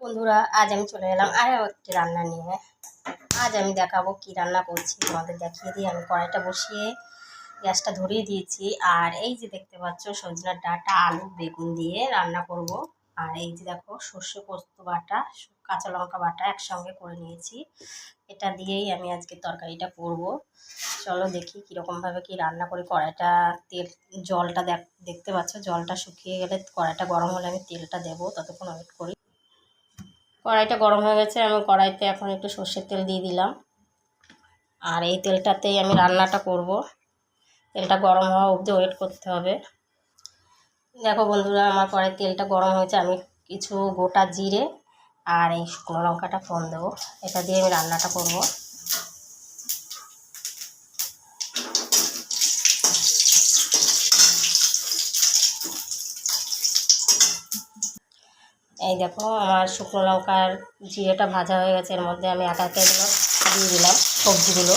বন্ধুরা, আজ আমি চলে এলাম আরও একটি রান্না নিয়ে। আজ আমি দেখাবো কি রান্না করছি, তোমাদের দেখিয়ে দিই। আমি কড়াইটা বসিয়ে গ্যাসটা ধরিয়ে দিয়েছি। আর এই যে দেখতে পাচ্ছ, সজনার ডাঁটা, আলু, বেগুন দিয়ে রান্না করব। আর এই যে দেখো, সর্ষে পোস্ত বাটা, কাঁচা লঙ্কা বাটা একসঙ্গে করে নিয়েছি। এটা দিয়েই আমি আজকে তরকারিটা করব। চলো দেখি কীরকমভাবে কি রান্না করি। কড়াইটা তেল, জলটা দেখ, দেখতে পাচ্ছ, জলটা শুকিয়ে গেলে কড়াইটা গরম হলে আমি তেলটা দেবো, ততক্ষণ ওয়েট করি। কড়াইটা গরম হয়ে গেছে, আমি কড়াইতে এখন একটু সর্ষের তেল দিয়ে দিলাম। আর এই তেলটাতেই আমি রান্নাটা করব। তেলটা গরম হওয়া অবধি ওয়েট করতে হবে। দেখো বন্ধুরা, আমার কড়াই তেলটা গরম হয়েছে, আমি কিছু গোটা জিরে আর এই শুকনো লঙ্কাটা ফোন দেবো। এটা দিয়ে আমি রান্নাটা করব। এই দেখো, আমার শুকনো লঙ্কার জিরেটা ভাজা হয়ে গেছে, এর মধ্যে আমি একা এগুলো দিয়ে দিলাম সবজিগুলো।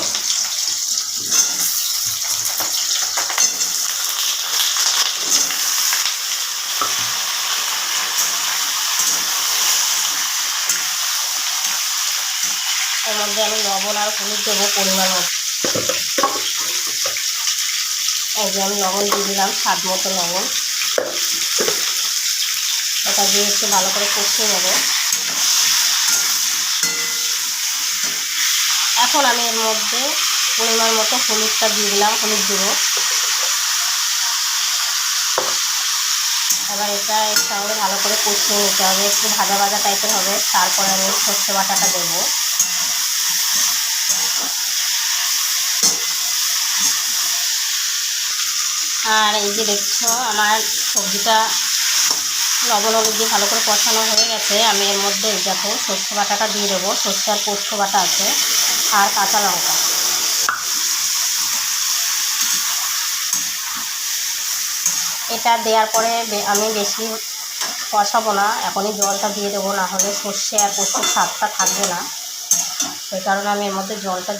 এর মধ্যে আমি লবণ আর হলুদ দেবো পরিমাণ এই যে আমি লবণ দিয়ে দিলাম, স্বাদ মতো লবণ। এটা দিয়ে একটু ভালো করে কষিয়ে নেব। এখন আমি এর মধ্যে পরিমাণ মতো হলুদটা দিয়ে দিলাম, হলুদ গুঁড়ো। এবার এটা এর সঙ্গে ভালো করে কষিয়ে নিতে হবে, একটু ভাজা ভাজা টাইপের হবে। তারপরে আমি সর্ষে বাটাটা দেবো। আর এই যে দেখছ, আমার সবজিটা লবণ হলুদ দিয়ে ভালো করে কষানো হয়ে গেছে। আমি এর মধ্যে দেখো সর্ষে বাটাটা দিয়ে দেবো। সর্ষে আর পোস্ত বাটা আছে আর কাঁচা লঙ্কা। এটা দেওয়ার পরে আমি বেশি কষাবো না। এখনই জলটা দিয়ে দেবো, না হলে সর্ষে আর পোস্তর স্বাদটা থাকবে না। সেই কারণে আমি এর মধ্যে জলটা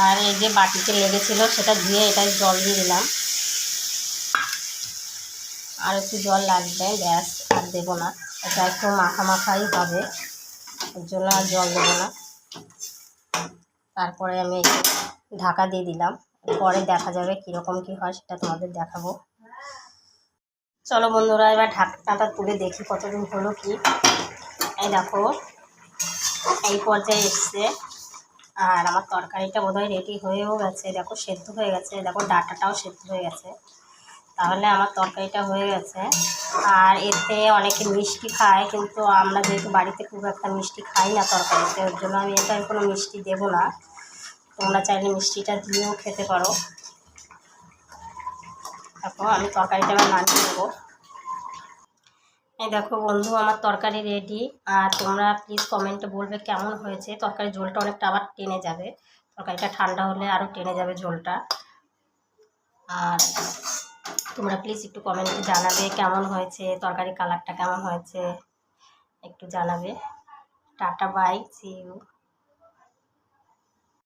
আর এই যে বাটিতে লেগেছিলো, সেটা ধুয়ে এটাই জল দিয়ে দিলাম। আর একটু জল লাগবে, ব্যাস, আর দেবো না। এটা একটু মাখা মাখাই হবে ওর জন্য আর জল দেবো না। তারপরে আমি ঢাকা দিয়ে দিলাম। পরে দেখা যাবে কীরকম কী হয়, সেটা তোমাদের দেখাবো। চলো বন্ধুরা, এবার ঢাকনাটা তুলে দেখি কতদিন হলো কি। এই দেখো, এই পর্যায়ে এসছে। আর আমার তরকারিটা বোধহয় রেডি হয়েও গেছে। দেখো, সেদ্ধ হয়ে গেছে। দেখো, ডাটাটাও সেদ্ধ হয়ে গেছে। তাহলে আমার তরকারিটা হয়ে গেছে। আর এতে অনেকে মিষ্টি খায়, কিন্তু আমরা যেহেতু বাড়িতে খুব একটা মিষ্টি খাই না তরকারিতে ওর জন্য আমি এটা কোনো মিষ্টি দেবো না। তোমরা চাইলে মিষ্টিটা দিয়েও খেতে পারো। দেখো, আমি তরকারিটা আবার নামিয়ে দেবো এই দেখো বন্ধু, আমার তরকারি রেডি আর তোমরা প্লিজ কমেন্টে বলবে কেমন হয়েছে। তরকারি ঝোলটা অনেকটা আবার টেনে যাবে। তরকারিটা ঠান্ডা হলে আরও টেনে যাবে ঝোলটা। আর তোমরা প্লিজ একটু কমেন্টে জানাবে কেমন হয়েছে তরকারি কালারটা কেমন হয়েছে, একটু জানাবে। Tata bye C you